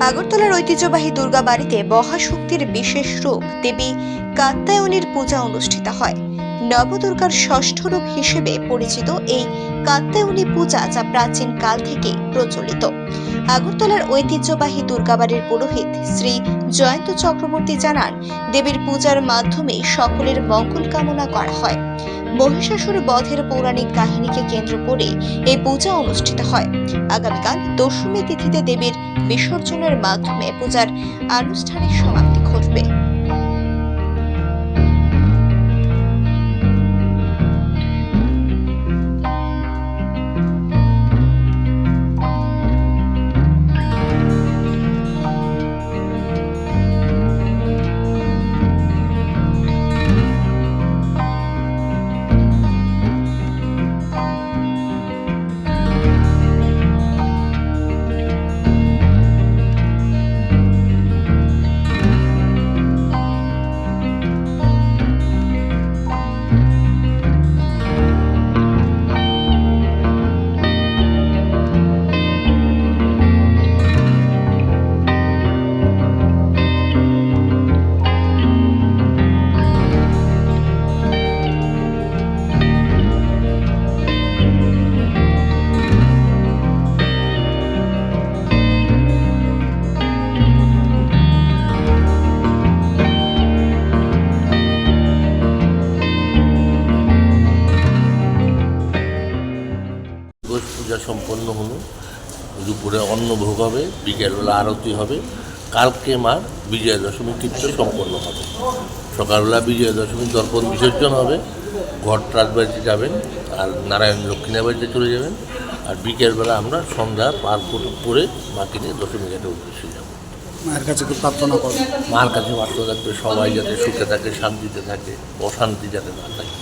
আগরতলার ঐতিহ্যবাহী দুর্গা বাড়িতে মহাশক্তির বিশেষ রূপ দেবী কাত্যায়নীর পূজা অনুষ্ঠিত হয়। নবদুর্গার ষষ্ঠ রূপ হিসেবে পরিচিত এই কাত্যায়নী পূজা যা প্রাচীন কাল থেকে প্রচলিত। আগরতলার ঐতিহ্যবাহী দুর্গাবাড়ির পুরোহিত শ্রী জয়ন্ত চক্রবর্তী জানান, দেবীর পূজার মাধ্যমে সকলের মঙ্গল কামনা করা হয়। মহিষাসুর বধের পৌরাণিক কাহিনীকে কেন্দ্র করে এই পূজা অনুষ্ঠিত হয়। আগামীকাল দশমী তিথিতে দেবীর বিসর্জনের মাধ্যমে পূজার আনুষ্ঠানিক সমাপ্তি ঘটবে। গোষ পূজা সম্পন্ন হলো। দুপুরে অন্নভোগ হবে বিকেলবেলা আরতি হবে। কালকে মার বিজয়া দশমী কীর্ত সম্পন্ন হবে। সকালবেলা বিজয়া দশমী দর্পণ বিসর্জন হবে। ঘট রাজবাড়িতে যাবেন আর নারায়ণ লক্ষ্মীনার বাড়িতে চলে যাবেন। আর বিকেলবেলা আমরা সন্ধ্যা পার করে মাকে নিয়ে দশমী ঘাটে উদ্দেশ্যে যাব। মায়ের কাছে কি প্রার্থনা করো? মার কাছে বার্তা থাকবে সবাই যাতে সুখে থাকে শান্তিতে থাকে অশান্তি যাতে না থাকে।